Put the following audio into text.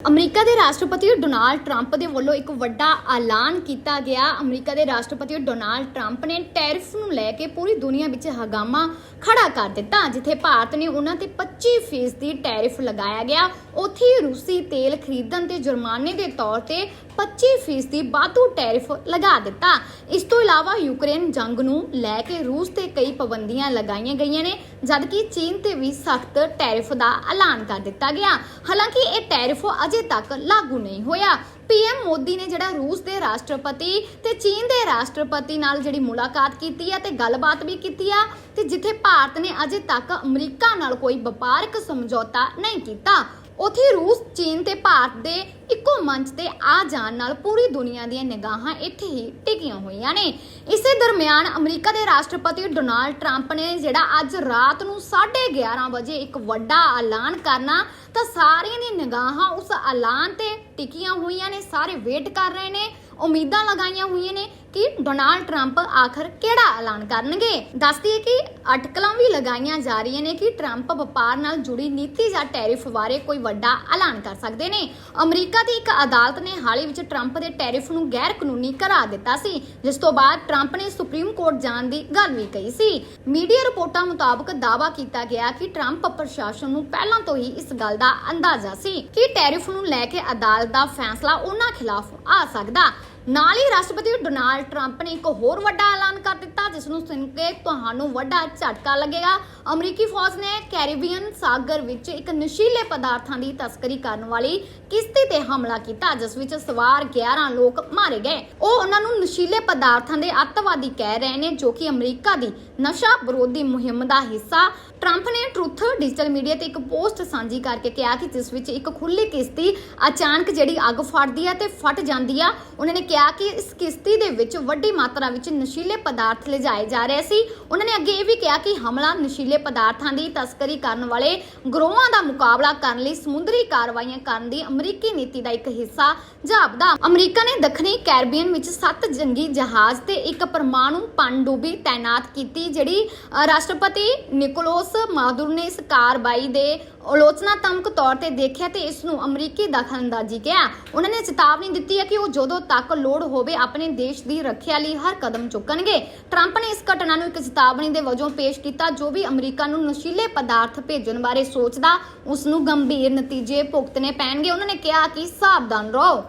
America ਦੇ ਰਾਸ਼ਟਰਪਤੀ Donald Trump ਦੇ ਵੱਲੋਂ ਇੱਕ ਵੱਡਾ ਐਲਾਨ ਕੀਤਾ ਗਿਆ। ਅਮਰੀਕਾ ਦੇ ਰਾਸ਼ਟਰਪਤੀ ਡੋਨਾਲਡ ਟਰੰਪ ਨੇ ਟੈਰਿਫ ਨੂੰ ਲੈ ਕੇ ਪੂਰੀ ਦੁਨੀਆ ਵਿੱਚ ਹਗਾਮਾ ਖੜਾ ਕਰ ਦਿੱਤਾ, ਜਿੱਥੇ ਭਾਰਤ ਨੇ ਉਹਨਾਂ ਤੇ 25% ਦੀ ਟੈਰਿਫ ਲਗਾਇਆ ਗਿਆ। ਉੱਥੇ ਰੂਸੀ ਤੇਲ ਖਰੀਦਣ ਤੇ ਜੁਰਮਾਨੇ ਦੇ ਤੌਰ ਤੇ 25% ਦੀ ਵਾਧੂ ਟੈਰਿਫ ਲਗਾ ਦਿੱਤਾ। ਇਸ ਤੋਂ ਇਲਾਵਾ ਯੂਕਰੇਨ ਜੰਗ ਨੂੰ ਲੈ ਕੇ ਰੂਸ ਤੇ ਕਈ ਪਾਬੰਦੀਆਂ ਲਗਾਈਆਂ ਗਈਆਂ ਨੇ। ਜਦਕਿ ਚੀਨ ਤੇ ਵੀ ਸਖਤ ਟੈਰਿਫ ਦਾ ਐਲਾਨ ਕਰ ਦਿੱਤਾ ਗਿਆ। ਹਾਲਾਂਕਿ ਇਹ ਟੈਰਿਫ ਅਜੇ ਤੱਕ ਲਾਗੂ ਨਹੀਂ ਹੋਇਆ। ਪੀਐਮ ਮੋਦੀ ਨੇ ਜਿਹੜਾ ਰੂਸ ਦੇ ਰਾਸ਼ਟਰਪਤੀ ਤੇ ਚੀਨ ਦੇ ਰਾਸ਼ਟਰਪਤੀ ਨਾਲ ਜਿਹੜੀ ਮੁਲਾਕਾਤ ਕੀਤੀ ਆ ਤੇ ਗੱਲਬਾਤ ਵੀ ਕੀਤੀ ਆ, ਤੇ ਜਿੱਥੇ ਭਾਰਤ ਨੇ ਅਜੇ ਤੱਕ ਅਮਰੀਕਾ ਨਾਲ ਕੋਈ ਵਪਾਰਕ ਸਮਝੌਤਾ ਨਹੀਂ ਕੀਤਾ, ਉਥੇ ਰੂਸ, ਚੀਨ ਤੇ ਭਾਰਤ ਦੇ ਇੱਕੋ ਮੰਚ ਤੇ ਆ ਜਾਣ ਨਾਲ ਪੂਰੀ ਦੁਨੀਆ ਦੀਆਂ ਨਿਗਾਹਾਂ ਇੱਥੇ ਹੀ ਟਿਕੀਆਂ ਹੋਈਆਂ ਨੇ। ਇਸੇ ਦਰਮਿਆਨ ਅਮਰੀਕਾ ਦੇ ਰਾਸ਼ਟਰਪਤੀ ਡੋਨਾਲਡ ਟਰੰਪ ਨੇ ਜਿਹੜਾ ਅੱਜ ਰਾਤ ਨੂੰ 11:30 ਵਜੇ ਇੱਕ ਵੱਡਾ ਐਲਾਨ ਕਰਨਾ, ਤਾਂ ਸਾਰਿਆਂ ਦੀਆਂ ਨਿਗਾਹਾਂ ਉਸ ਐਲਾਨ ਤੇ ਟਿਕੀਆਂ ਹੋਈਆਂ ਨੇ, ਸਾਰੇ ਵੇਟ ਕਰ ਰਹੇ ਨੇ, ਉਮੀਦਾਂ ਲਗਾਈਆਂ ਹੋਈਆਂ ਨੇ ਕਿ ਡੋਨਾਲਡ ਟਰੰਪ ਆਖਰ ਕਿਹੜਾ ਐਲਾਨ ਕਰਨਗੇ। ਦੱਸਦੀ ਹੈ ਕਿ ਅਟਕਲਾਂ ਵੀ ਲਗਾਈਆਂ ਜਾ ਰਹੀਆਂ ਨੇ ਕਿ ਟਰੰਪ ਵਪਾਰ ਨਾਲ ਜੁੜੀ ਨੀਤੀ ਜਾਂ ਟੈਰਿਫ ਬਾਰੇ ਕੋਈ ਵੱਡਾ ਐਲਾਨ ਕਰ ਸਕਦੇ ਨੇ। ਅਮਰੀਕਾ ਦੀ ਇੱਕ ਅਦਾਲਤ ਨੇ ਹਾਲ ਹੀ ਵਿੱਚ ਟਰੰਪ ਦੇ ਟੈਰਿਫ ਨੂੰ ਗੈਰ ਕਾਨੂੰਨੀ ਕਰਾ ਦਿੱਤਾ ਸੀ, ਜਿਸ ਤੋਂ ਬਾਅਦ ਟਰੰਪ ਨੇ ਸੁਪਰੀਮ ਕੋਰਟ ਜਾਣ ਦੀ ਗੱਲ ਵੀ ਕਹੀ ਸੀ। ਮੀਡੀਆ ਰਿਪੋਰਟਾਂ ਮੁਤਾਬਕ ਦਾਵਾ ਕੀਤਾ ਗਿਆ ਕਿ ਟਰੰਪ ਪ੍ਰਸ਼ਾਸਨ ਨੂੰ ਪਹਿਲਾਂ ਤੋਂ ਹੀ ਇਸ ਗੱਲ ਦਾ ਅੰਦਾਜ਼ਾ ਸੀ ਕਿ ਟੈਰਿਫ ਨੂੰ ਲੈ ਕੇ ਅਦਾਲਤ ਦਾ ਫੈਸਲਾ ਉਹਨਾਂ ਖਿਲਾਫ ਆ ਸਕਦਾ। ਨਾਲ ਹੀ ਰਾਸ਼ਟਰਪਤੀ ਡੋਨਾਲਡ ਟਰੰਪ ਨੇ ਇੱਕ ਹੋਰ ਵੱਡਾ ਐਲਾਨ ਕਰ ਦਿੱਤਾ, ਜਿਸ ਨੂੰ ਸੁਣ ਕੇ ਤੁਹਾਨੂੰ ਵੱਡਾ ਝਟਕਾ ਲੱਗੇਗਾ। ਅਮਰੀਕੀ ਫੌਜ ਨੇ ਕੈਰੀਬੀਅਨ ਸਾਗਰ ਵਿੱਚ ਇੱਕ ਨਸ਼ੀਲੇ ਪਦਾਰਥਾਂ ਦੀ ਤਸਕਰੀ ਕਰਨ ਵਾਲੀ ਕਿਸ਼ਤੀ ਤੇ ਹਮਲਾ ਕੀਤਾ, ਜਿਸ ਵਿੱਚ ਸਵਾਰ 11 ਲੋਕ ਮਾਰੇ ਗਏ। ਉਹ ਉਹਨਾਂ ਨੂੰ ਨਸ਼ੀਲੇ ਪਦਾਰਥਾਂ ਦੇ ਅੱਤਵਾਦੀ ਕਹਿ ਰਹੇ ਨੇ, ਜੋ ਕਿ ਅਮਰੀਕਾ ਦੀ ਨਸ਼ਾ ਵਿਰੋਧੀ ਮੁਹਿੰਮ ਦਾ ਹਿੱਸਾ ਟਰੰਪ ਨੇ ਟਰੁੱਥ ਡਿਜੀਟਲ ਮੀਡੀਆ ਤੇ ਇੱਕ ਪੋਸਟ ਸਾਂਝੀ ਕਰਕੇ ਕਿਹਾ ਕਿ ਜਿਸ ਵਿੱਚ ਇੱਕ ਖੁੱਲੀ ਕਿਸ਼ਤੀ ਅਚਾਨਕ ਜਿਹੜੀ ਅੱਗ ਫੜਦੀ ਹੈ ਤੇ ਫਟ ਜਾਂਦੀ ਆ, ਉਹਨਾਂ ਨੇ ਕਿਹਾ ਕਿ ਇਸ ਕਿਸ਼ਤੀ ਦੇ ਵਿੱਚ ਵੱਡੀ ਮਾਤਰਾ ਵਿੱਚ ਨਸ਼ੀਲੇ ਪਦਾਰਥ ਲਿਜਾਏ ਜਾ ਰਹੇ ਸੀ। ਉਹਨਾਂ ਨੇ ਅੱਗੇ ਇਹ ਵੀ ਕਿਹਾ ਕਿ ਹਮਲਾ ਨਸ਼ੀਲੇ ਪਦਾਰਥਾਂ ਦੀ ਤਸਕਰੀ ਕਰਨ ਵਾਲੇ ਗਰੋਹਾਂ ਦਾ ਮੁਕਾਬਲਾ ਕਰਨ ਲਈ ਸਮੁੰਦਰੀ ਕਾਰਵਾਈਆਂ ਕਰਨ ਦੀ ਅਮਰੀਕੀ ਨੀਤੀ ਦਾ ਇੱਕ ਹਿੱਸਾ ਜਾਪਦਾ। ਅਮਰੀਕਾ ਨੇ ਦੱਖਣੀ ਕੈਰੀਬੀਅਨ ਵਿੱਚ ਸੱਤ ਜੰਗੀ ਜਹਾਜ਼ ਤੇ ਇੱਕ ਪਰਮਾਣੂ ਪਣਡੁੱਬੀ ਤਾਇਨਾਤ ਕੀਤੀ, ਜਿਹੜੀ ਰਾਸ਼ਟਰਪਤੀ ਨਿਕੋਲਸ ਮਾਦੁਰ ਨੇ ਇਸ ਕਾਰਵਾਈ ਦੇ ਆਲੋਚਨਾਤਮਕ ਤੌਰ ਤੇ ਦੇਖਿਆ ਤੇ ਇਸ ਨੂੰ ਅਮਰੀਕੀ ਦਖਲਅੰਦਾਜ਼ੀ ਕਿਹਾ। ਉਹਨਾਂ ਨੇ ਚੇਤਾਵਨੀ ਦਿੱਤੀ ਹੈ ਕਿ ਉਹ ਜਦੋਂ ਤੱਕ ਲੋੜ ਹੋਵੇ ਆਪਣੇ ਦੇਸ਼ ਦੀ ਰੱਖਿਆ ਲਈ ਹਰ ਕਦਮ ਚੁੱਕਣਗੇ। ਟਰੰਪ ਨੇ ਇਸ ਘਟਨਾ ਨੂੰ ਇੱਕ ਚੇਤਾਵਨੀ ਦੇ ਵਜੋਂ ਪੇਸ਼ ਕੀਤਾ, ਜੋ ਵੀ ਅਮਰੀਕਾ ਨੂੰ ਨਸ਼ੀਲੇ ਪਦਾਰਥ ਭੇਜਣ ਬਾਰੇ ਸੋਚਦਾ, ਉਸ ਨੂੰ ਗੰਭੀਰ ਨਤੀਜੇ ਭੁਗਤਣੇ ਪੈਣਗੇ। ਉਹਨਾਂ ਨੇ ਕਿਹਾ ਕਿ ਸਾਵਧਾਨ ਰਹੋ।